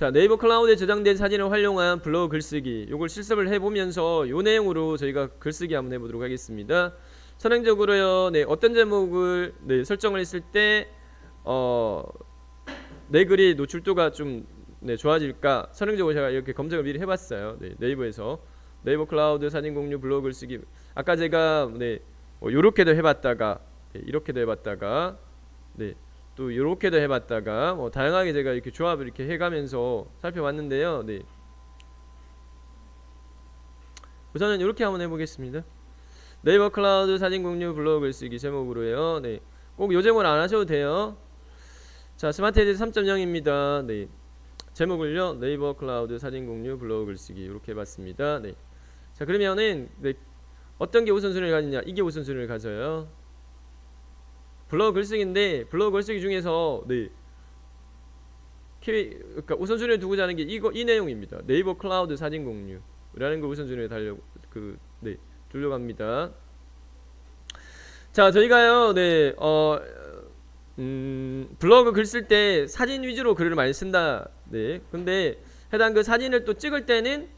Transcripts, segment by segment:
자 네이버 클라우드에 저장된 사진을 활용한 블로그 글쓰기 요걸 실습을 해보면서 요 내용으로 저희가 글쓰기 한번 해보도록 하겠습니다. 선행적으로요. 네 어떤 제목을 네, 설정을 했을 때어내 글이 노출도가 좀 네, 좋아질까 선행적으로 제가 이렇게 검색을 미리 해봤어요. 네, 네이버에서 네이버 클라우드 사진 공유 블로그 글쓰기 아까 제가 네뭐 요렇게도 해봤다가 네, 이렇게도 해봤다가 네. 또 이렇게도 해봤다가 뭐 다양하게 제가 이렇게 조합을 이렇게 해가면서 살펴봤는데요. 네. 우선은 이렇게 한번 해보겠습니다. 네이버 클라우드 사진 공유 블로그 글쓰기 제목으로요. 네. 꼭 요 제목을 안 하셔도 돼요. 자, 스마트 에디트 3.0입니다. 네. 제목을요. 네이버 클라우드 사진 공유 블로그 글쓰기 이렇게 해봤습니다. 네. 자, 그러면은 네. 어떤 게 우선순위를 가지냐? 이게 우선순위를 가져요. 블로그 글쓰기인데 블로그 글쓰기 중에서 네. 키 그러니까 우선순위를 두고 자는 게 이거 이 내용입니다. 네이버 클라우드 사진 공유라는 걸 우선순위에 달려 그네 두려고 합니다. 자, 저희가요. 네. 어 음, 블로그 글 쓸 때 사진 위주로 글을 많이 쓴다. 네. 근데 해당 그 사진을 또 찍을 때는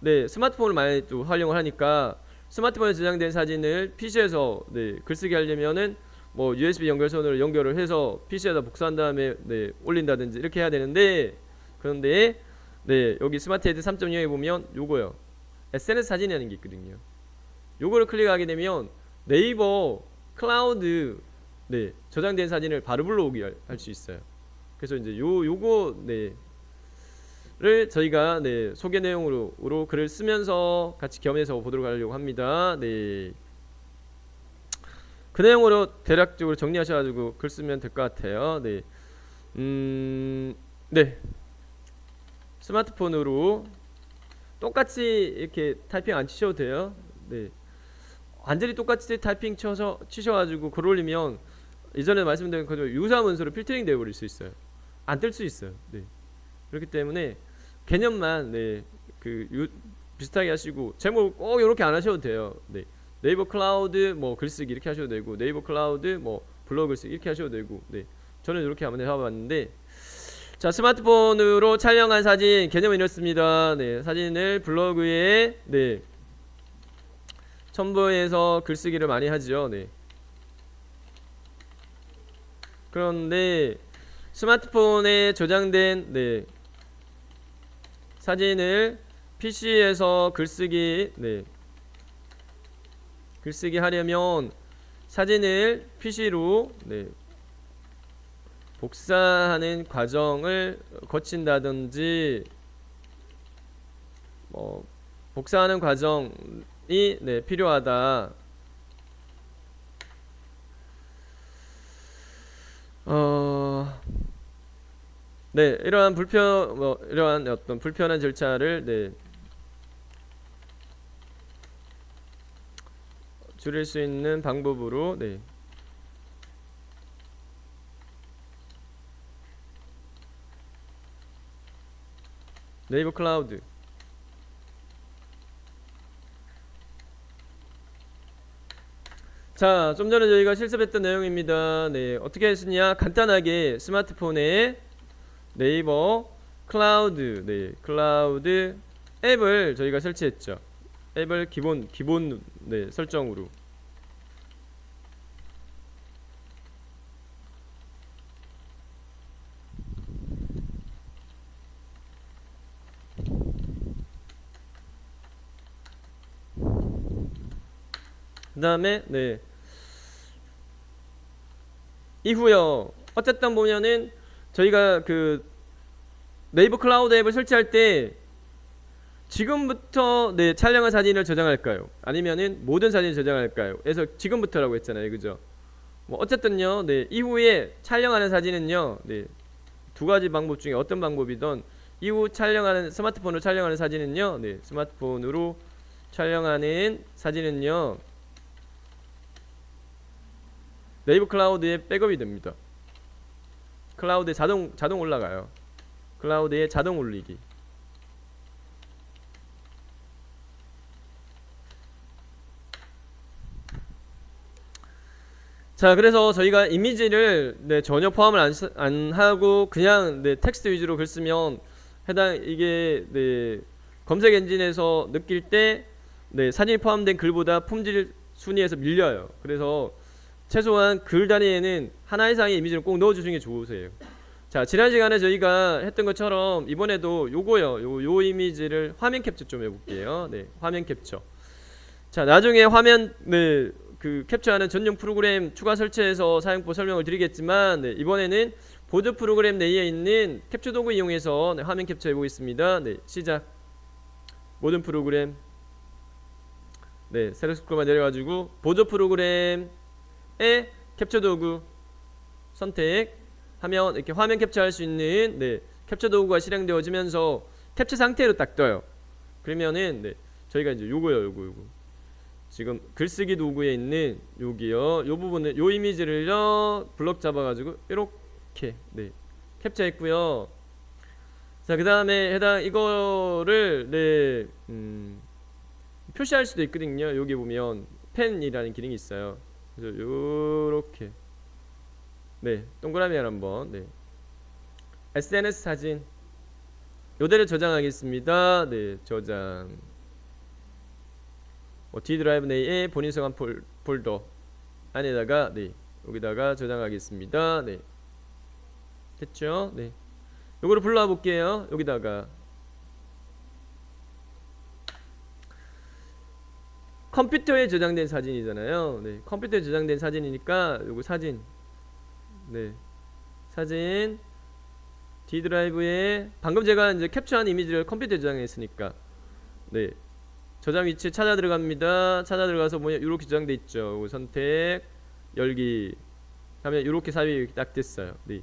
네, 스마트폰을 많이 또 활용을 하니까 스마트폰에 저장된 사진을 PC에서 네, 글쓰기 하려면은 뭐 USB 연결선으로 연결을 해서 PC에다 복사한 다음에 네, 올린다든지 이렇게 해야 되는데 그런데 네, 여기 스마트 헤드 3.0에 보면 요거요. SNS 사진이라는 게 있거든요. 요거를 클릭하게 되면 네이버 클라우드 네, 저장된 사진을 바로 불러오게 할수 있어요. 그래서 이제 요 요거 네. 를 저희가 네, 소개 내용으로 으로 글을 쓰면서 같이 겸해서 보도록 하려고 합니다. 네. 그 내용으로 대략적으로 정리하셔가지고 글 쓰면 될 것 같아요. 네. 음, 네. 스마트폰으로 똑같이 이렇게 타이핑 안 치셔도 돼요. 네. 완전히 똑같이 타이핑 쳐서 치셔가지고 글 올리면 이전에 말씀드린 것처럼 유사한 문서로 필터링 되어 버릴 수 있어요. 안 뜰 수 있어요. 네. 그렇기 때문에 개념만 네. 그 유, 비슷하게 하시고 제목 꼭 이렇게 안 하셔도 돼요. 네. 네이버 클라우드 뭐 글쓰기 이렇게 하셔도 되고 네이버 클라우드 뭐 블로그 글쓰기 이렇게 하셔도 되고 네. 저는 이렇게 한번 해봤는데 자 스마트폰으로 촬영한 사진 개념은 이렇습니다. 네. 사진을 블로그에 네. 첨부해서 글쓰기를 많이 하죠. 네. 그런데 스마트폰에 저장된 네. 사진을 PC에서 글쓰기 네. 글쓰기 하려면 사진을 PC로 네. 복사하는 과정을 거친다든지 뭐 복사하는 과정이 네, 필요하다. 어, 네, 이러한 불편 뭐 이러한 어떤 불편한 절차를 네, 줄일 수 있는 방법으로 네. 네이버 클라우드 자, 좀 전에 저희가 실습했던 내용입니다. 네, 어떻게 했느냐? 간단하게 스마트폰에 네이버 클라우드, 네, 클라우드 앱을 저희가 설치했죠. 앱을 기본 기본 네, 설정으로. 그 다음에 네. 이후요. 어쨌든 보면은 저희가 그 네이버 클라우드 앱을 설치할 때 지금부터 네 촬영한 사진을 저장할까요? 아니면은 모든 사진을 저장할까요? 그래서 지금부터라고 했잖아요, 그죠? 뭐 어쨌든요, 네 이후에 촬영하는 사진은요, 네두 가지 방법 중에 어떤 방법이든 이후 촬영하는 스마트폰으로 촬영하는 사진은요, 네 스마트폰으로 촬영하는 사진은요 네이버 클라우드에 백업이 됩니다. 클라우드에 자동 자동 올라가요. 클라우드에 자동 올리기. 자, 그래서 저희가 이미지를 네, 전혀 포함을 안, 쓰- 안 하고 그냥 네, 텍스트 위주로 글 쓰면 해당 이게 네, 검색 엔진에서 느낄 때 네, 사진이 포함된 글보다 품질 순위에서 밀려요. 그래서 최소한 글 단위에는 하나 이상의 이미지를 꼭 넣어주시는 게 좋으세요. 자, 지난 시간에 저희가 했던 것처럼 이번에도 요거요, 요, 요 이미지를 화면 캡처 좀 해볼게요. 네, 화면 캡처. 자, 나중에 화면 네, 그 캡처하는 전용 프로그램 추가 설치해서 사용법 설명을 드리겠지만 네, 이번에는 보드 프로그램 내에 있는 캡처 도구 이용해서 네, 화면 캡처해 보겠습니다. 네, 시작. 모든 프로그램 네, 세로 스크롤만 내려가지고 보드 프로그램에 캡처 도구 선택 하면 이렇게 화면 캡처할 수 있는 네, 캡처 도구가 실행되어지면서 캡처 상태로 딱 떠요. 그러면은 네, 저희가 이제 요거요, 요거 요거. 지금 글쓰기 도구에 있는 여기요, 요 부분을 요 이미지를요 블럭 잡아가지고 이렇게 네 캡처했고요. 자, 그 다음에 해당 이거를 네 음, 표시할 수도 있거든요. 여기 보면 펜이라는 기능이 있어요. 그래서 요렇게 네 동그라미를 한번 네 SNS 사진 요대로 저장하겠습니다. 네 저장 뭐 D 드라이브 내에 본인 성한 폴, 폴더 안에다가 네 여기다가 저장하겠습니다. 네. 됐죠? 네. 요거를 불러와 볼게요. 여기다가. 컴퓨터에 저장된 사진이잖아요. 네. 컴퓨터에 저장된 사진이니까 요거 사진. 네. 사진. D 드라이브에 방금 제가 이제 캡처한 이미지를 컴퓨터에 저장했으니까. 네 저장 위치 찾아 들어갑니다. 찾아 들어가서 뭐냐 이렇게 저장돼 있죠. 선택 열기 하면 이렇게 삽입이 딱 됐어요. 네.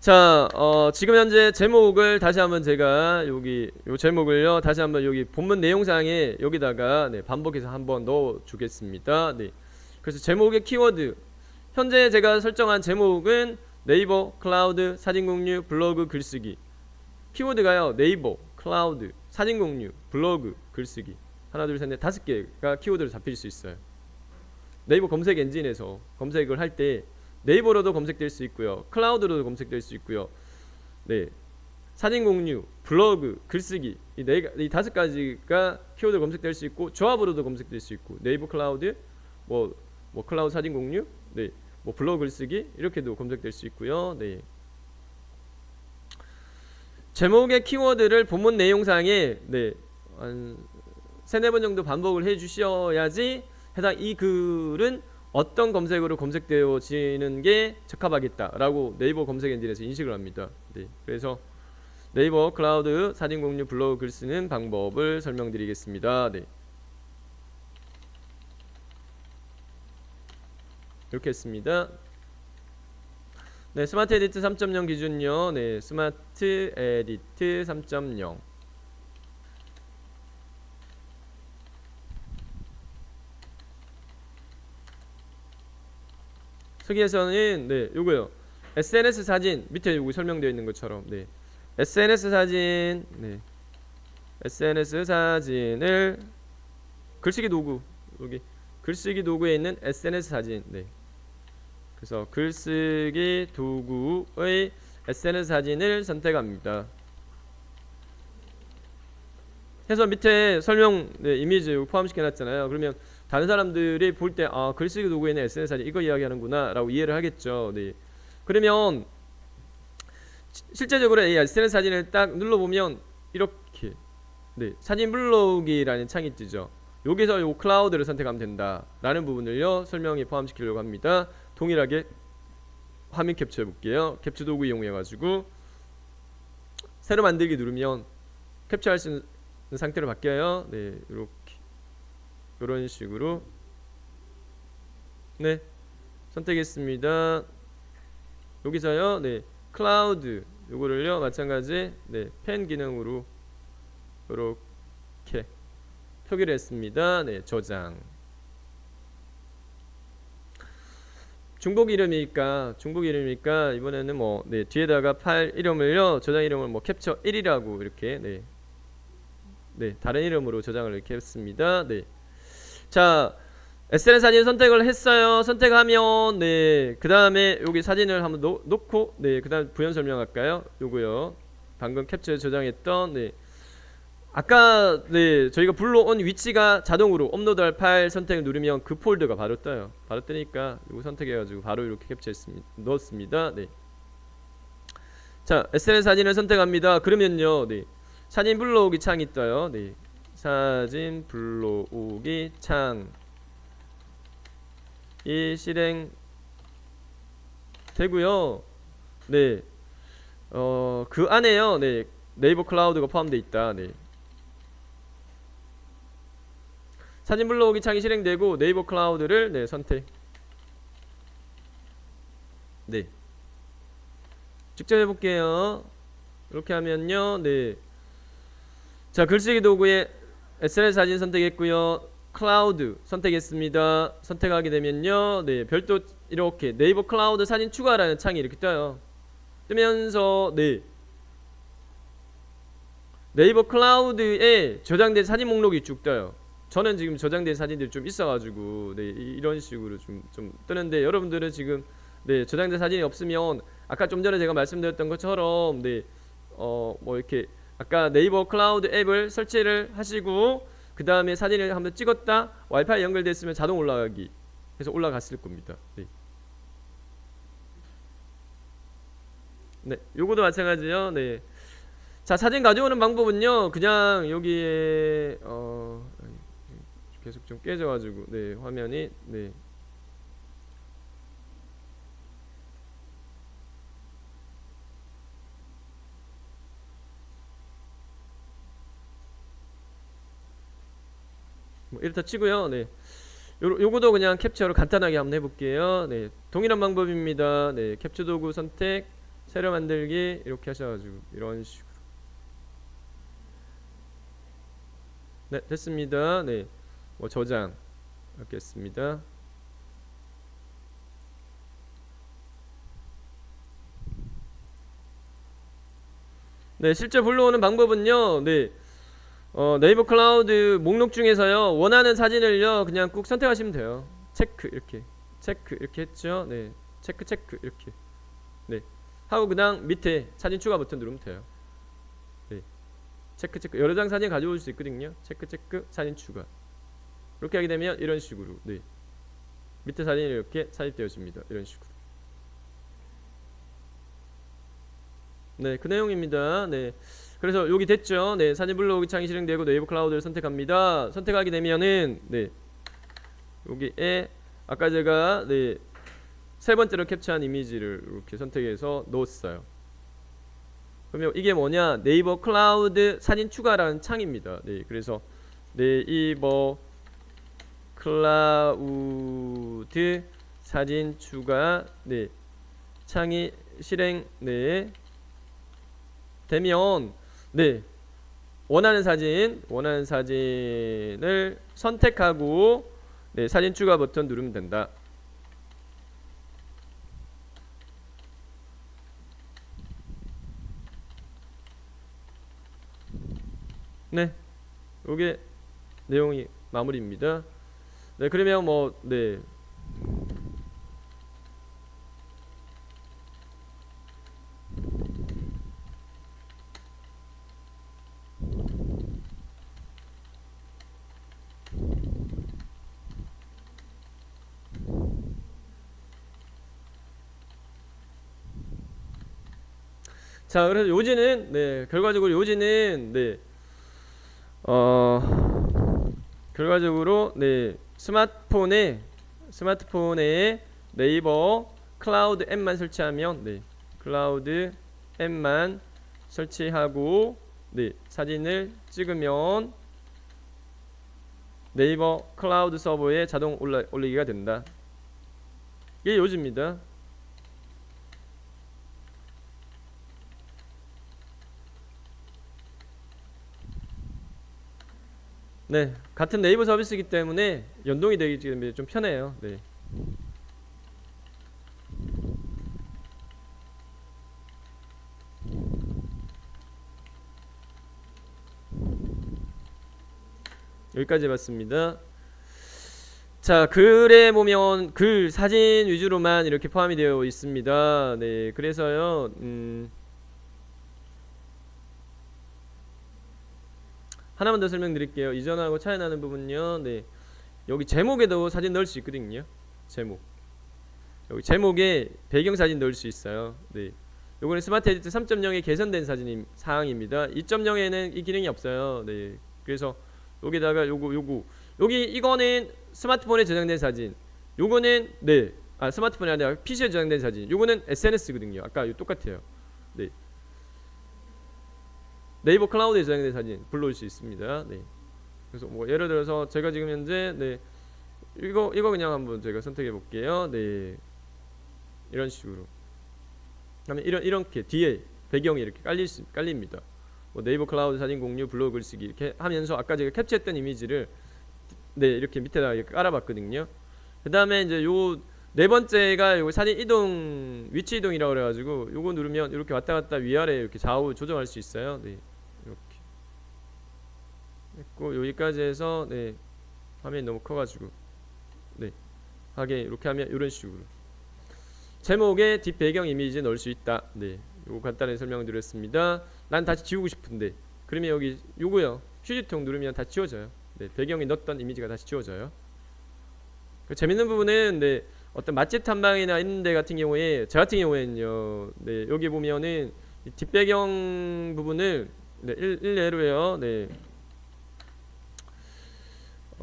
자, 어, 지금 현재 제목을 다시 한번 제가 여기 요 제목을요 다시 한번 여기 본문 내용상에 여기다가 네, 반복해서 한번 넣어 주겠습니다. 네. 그래서 제목의 키워드 현재 제가 설정한 제목은 네이버 클라우드 사진 공유 블로그 글쓰기 키워드가요 네이버 클라우드 사진 공유 블로그 글쓰기 하나 둘 셋 넷 다섯 개가 키워드로 잡힐 수 있어요. 네이버 검색 엔진에서 검색을 할 때 네이버로도 검색될 수 있고요. 클라우드로도 검색될 수 있고요. 네. 사진 공유, 블로그, 글쓰기 이 네, 가- 이 다섯 가지가 키워드 검색될 수 있고 조합으로도 검색될 수 있고 네이버 클라우드, 뭐, 뭐 클라우드 사진 공유, 네, 뭐 블로그 글쓰기 이렇게도 검색될 수 있고요. 네. 제목의 키워드를 본문 내용상에 네, 한 세네 번 정도 반복을 해 주셔야지 해당 이 글은 어떤 검색어로 검색되어지는 게 적합하겠다라고 네이버 검색 엔진에서 인식을 합니다. 네, 그래서 네이버 클라우드 사진 공유 블로그 글 쓰는 방법을 설명드리겠습니다. 네. 이렇게 했습니다. 네, 스마트 에디트 3.0 기준요. 네, 스마트 에디트 3.0. 서기에서는 네, 요거요. SNS 사진 밑에 요거 설명되어 있는 것처럼 네. SNS 사진 네. SNS 사진을 글쓰기 도구 여기 글쓰기 도구에 있는 SNS 사진 네. 그래서 글쓰기 도구의 SNS 사진을 선택합니다. 해서 밑에 설명 네, 이미지 포함시켜 놨잖아요. 그러면 다른 사람들이 볼 때 아 글쓰기 도구에 는 SNS 사진 이거 이야기하는구나라고 이해를 하겠죠. 네. 그러면 시- 실제적으로 이 SNS 사진을 딱 눌러 보면 이렇게 네, 사진 블록이라는 창이 뜨죠. 여기서 요 클라우드를 선택하면 된다라는 부분을요 설명에 포함시키려고 합니다. 동일하게 화면 캡처해 볼게요. 캡처 도구 이용해 가지고 새로 만들기 누르면 캡처할 수 있는 상태로 바뀌어요. 네, 이렇게 이런 식으로 네 선택했습니다. 여기서요, 네 클라우드 요거를요 마찬가지 네펜 기능으로 이렇게 표기를 했습니다. 네 저장. 중복 이름이니까 중복 이름이니까 이번에는 뭐 네 뒤에다가 파일 이름을요 저장 이름을 뭐 캡처 1이라고 이렇게 네. 네 다른 이름으로 저장을 이렇게 했습니다. 네. 자 SNS 사진 선택을 했어요. 선택하면 네, 그 다음에 여기 사진을 한번 놓, 놓고 네, 그 다음 부연 설명할까요? 요거요. 방금 캡처해 저장했던 네. 아까 네 저희가 불러온 위치가 자동으로 업로드할 파일 선택을 누르면 그 폴더가 바로 떠요. 바로 뜨니까 이거 선택해가지고 바로 이렇게 캡처했습니다. 넣었습니다. 네. 자 SNS 사진을 선택합니다. 그러면요, 네 사진 불러오기 창이 떠요. 네 사진 불러오기 창이 실행 되고요. 네. 어, 그 안에요. 네. 네이버 클라우드가 포함되어 있다. 네. 사진 불러오기 창이 실행되고 네이버 클라우드를 네, 선택. 네. 직접 해볼게요. 이렇게 하면요. 네. 자, 글쓰기 도구에 SNS 사진 선택했고요. 클라우드 선택했습니다. 선택하게 되면요. 네, 별도 이렇게 네이버 클라우드 사진 추가라는 창이 이렇게 떠요. 뜨면서 네. 네이버 클라우드에 저장된 사진 목록이 쭉 떠요. 저는 지금 저장된 사진들이 좀 있어가지고 네, 이- 이런 식으로 좀, 좀 뜨는데 여러분들은 지금 네, 저장된 사진이 없으면 아까 좀 전에 제가 말씀드렸던 것처럼 네, 어, 뭐 이렇게 아까 네이버 클라우드 앱을 설치를 하시고 그 다음에 사진을 한번 찍었다 와이파이 연결됐으면 자동 올라가기 해서 올라갔을 겁니다. 네. 네, 요거도 마찬가지요. 네. 자, 사진 가져오는 방법은요. 그냥 여기에 어 계속 좀 깨져 가지고 네, 화면이 네. 뭐 이렇다 치고요. 네. 요, 요거도 그냥 캡처로 간단하게 한번 해볼게요. 네, 동일한 방법입니다. 네, 캡처 도구 선택, 새로 만들기 이렇게 하셔가지고 이런 식으로. 네, 됐습니다. 네, 뭐 저장 하겠습니다. 네, 실제 불러오는 방법은요. 네. 어, 네이버 클라우드 목록 중에서요 원하는 사진을요 그냥 꾹 선택하시면 돼요. 체크 이렇게. 체크 이렇게 했죠? 네. 체크 체크 이렇게. 네. 하고 그냥 밑에 사진 추가 버튼 누르면 돼요. 네. 체크 체크. 여러 장 사진 가져올 수 있거든요. 체크 체크. 사진 추가 이렇게 하게 되면 이런 식으로 네 밑에 사진이 이렇게 삽입되어집니다 이런 식으로 네 그 내용입니다 네 그래서 여기 됐죠. 네, 사진 불러오기 창이 실행되고 네이버 클라우드를 선택합니다. 선택하게 되면은 네. 여기에 아까 제가 네. 세 번째로 캡처한 이미지를 이렇게 선택해서 넣었어요. 그러면 이게 뭐냐? 네이버 클라우드 사진 추가라는 창입니다. 네. 그래서 네이버 클라우드 사진 추가 네. 창이 실행 네. 되면 네. 원하는 사진, 원하는 사진을 선택하고 네, 사진 추가 버튼 누르면 된다. 네. 요게 내용이 마무리입니다. 네, 그러면 뭐 네. 자, 그래서 요지는 네, 결과적으로 요지는 네. 어 결과적으로 네, 스마트폰에 스마트폰에 네이버 클라우드 앱만 설치하면 네. 클라우드 앱만 설치하고 네, 사진을 찍으면 네이버 클라우드 서버에 자동 올라, 올리기가 된다. 이게 요지입니다. 네, 같은 네이버 서비스이기 때문에 연동이 되기 때문에 좀 편해요. 네. 여기까지 봤습니다. 자 글에 보면 글 사진 위주로만 이렇게 포함이 되어 있습니다. 네 그래서요 음, 하나만 더 설명드릴게요. 이전하고 차이 나는 부분요. 네 여기 제목에도 사진 넣을 수 있거든요. 제목 여기 제목에 배경 사진 넣을 수 있어요. 네 요거는 스마트 에디트 3.0에 개선된 사진 사항입니다. 2.0에는 이 기능이 없어요. 네 그래서 여기다가 요거 요거 여기 이거는 스마트폰에 저장된 사진. 요거는 네. 아 스마트폰이 아니라 PC에 저장된 사진. 요거는 SNS거든요. 아까 요 똑같아요. 네. 네이버 클라우드에 저장된 사진 불러올 수 있습니다. 네. 그래서 뭐 예를 들어서 제가 지금 현재 네 이거 이거 그냥 한번 제가 선택해 볼게요. 네. 이런 식으로. 그다음에 이런 이렇게 뒤에 배경이 이렇게 깔릴 수, 깔립니다. 뭐 네이버 클라우드 사진 공유 블로그 글쓰기 이렇게 하면서 아까 제가 캡처했던 이미지를 네 이렇게 밑에다 이렇게 깔아봤거든요. 그 다음에 이제 요 네 번째가 요 사진 이동 위치 이동이라고 그래가지고 요거 누르면 이렇게 왔다 갔다 위아래 이렇게 좌우 조정할 수 있어요. 네 했고 여기까지 해서 네 화면이 너무 커가지고 네 하게 이렇게 하면 이런 식으로 제목에 뒷 배경 이미지 넣을 수 있다. 네 요거 간단히 설명드렸습니다. 난 다시 지우고 싶은데 그러면 여기 요거요 휴지통 누르면 다 지워져요. 네, 배경에 넣었던 이미지가 다시 지워져요. 그 재밌는 부분은 네, 어떤 맛집 탐방이나 있는 데 같은 경우에 저 같은 경우에는요. 네, 여기 보면은 이 뒷배경 부분을 네, 일, 일례로요. 네.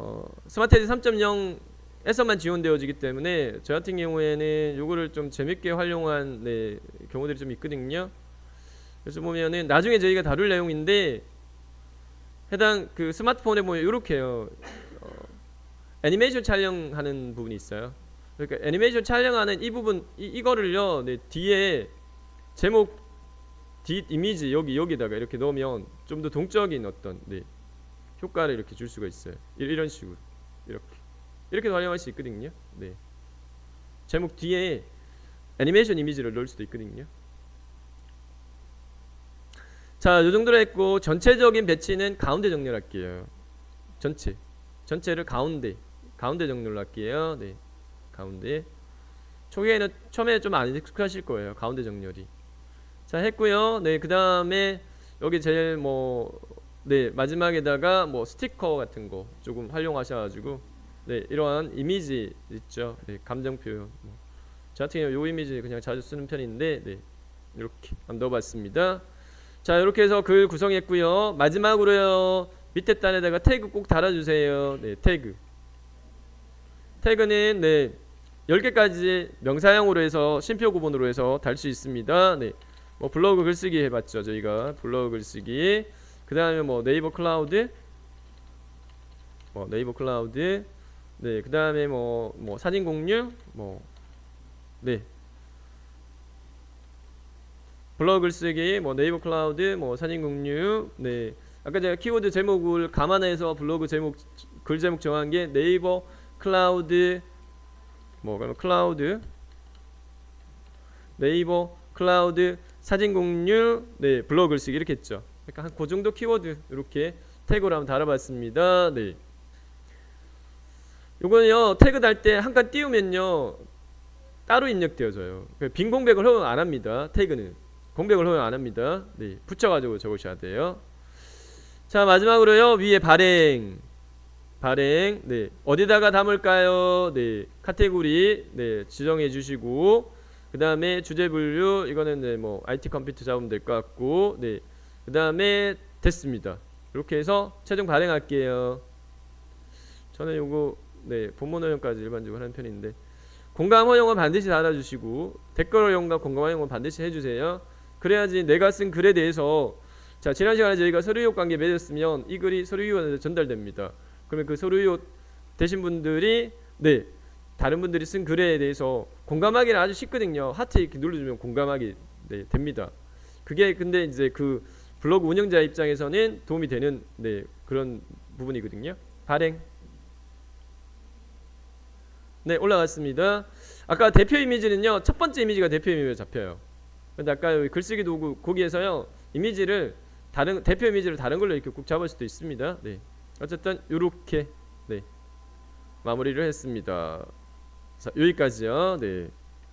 어, 스마트 에디 3.0에서만 지원되어지기 때문에 저 같은 경우에는 요거를 좀 재밌게 활용한 네, 경우들이 좀 있거든요. 그래서 보면은 나중에 저희가 다룰 내용인데 해당 그 스마트폰에 보면 이렇게요. 어, 애니메이션 촬영하는 부분이 있어요. 그러니까 애니메이션 촬영하는 이 부분 이, 이거를요. 네, 뒤에 제목 뒷 이미지 여기 여기다가 이렇게 넣으면 좀 더 동적인 어떤 네, 효과를 이렇게 줄 수가 있어요. 이- 이런 식으로 이렇게 이렇게 활용할 수 있거든요. 네. 제목 뒤에 애니메이션 이미지를 넣을 수도 있거든요. 자, 요 정도로 했고 전체적인 배치는 가운데 정렬 할게요. 전체. 전체를 가운데. 가운데 정렬로 할게요. 네. 가운데. 초기에는 처음에 좀 안 익숙하실 거예요. 가운데 정렬이. 자, 했고요. 네, 그다음에 여기 제일 뭐 네, 마지막에다가 뭐 스티커 같은 거 조금 활용하셔 가지고 네, 이러한 이미지 있죠. 네, 감정 표현. 뭐. 저 같은 경우 요 이미지 그냥 자주 쓰는 편인데 네. 이렇게 한번 넣어 봤습니다. 자 이렇게 해서 글 구성했고요 마지막으로요 밑에 단에다가 태그 꼭 달아주세요 네 태그 태그는 네 10개까지 명사형으로 해서 심표 구분으로 해서 달 수 있습니다 네 뭐 블로그 글쓰기 해봤죠 저희가 블로그 글쓰기 그 다음에 뭐 네이버 클라우드 뭐 네이버 클라우드 네 그 다음에 뭐 뭐 사진 공유 뭐네 블로그 쓰기, 뭐 네이버 클라우드, 뭐 사진 공유, 네. 아까 제가 키워드 제목을 감안해서 블로그 제목 글 제목 정한 게 네이버 클라우드 뭐 그러면 클라우드 네이버 클라우드 사진 공유 네 블로그 쓰기 이렇게 했죠. 그러니까 한 그 정도 키워드 이렇게 태그로 한번 달아봤습니다. 네. 요거는요 태그 달 때 한 칸 띄우면요 따로 입력되어져요. 그빈 공백을 허용 안 합니다. 태그는 공백을 허용 안 합니다. 네, 붙여가지고 적으셔야 돼요. 자 마지막으로요 위에 발행 발행 네 어디다가 담을까요? 네 카테고리 네 지정해 주시고 그 다음에 주제 분류 이거는 네, 뭐 IT 컴퓨터 잡으면 될 것 같고 네 그 다음에 됐습니다. 이렇게 해서 최종 발행할게요. 저는 요거 네 본문 허용까지 일반적으로 하는 편인데 공감 허용은 반드시 달아주시고 댓글 허용과 공감 허용은 반드시 해주세요. 그래야지 내가 쓴 글에 대해서 자 지난 시간에 저희가 서류요 관계 맺었으면 이 글이 서류요한테 전달됩니다. 그러면 그 서류요 되신 분들이 네 다른 분들이 쓴 글에 대해서 공감하기는 아주 쉽거든요. 하트 이렇게 눌러주면 공감하기 네, 됩니다. 그게 근데 이제 그 블로그 운영자 입장에서는 도움이 되는 네 그런 부분이거든요. 발행 네 올라갔습니다. 아까 대표 이미지는요 첫 번째 이미지가 대표 이미지로 잡혀요. 근데 아까 글쓰기 도구 거기에서요 이미지를 다른 대표 이미지를 다른 걸로 이렇게 꼭 잡을 수도 있습니다. 네 어쨌든 요렇게 네 마무리를 했습니다. 자, 여기까지요. 네.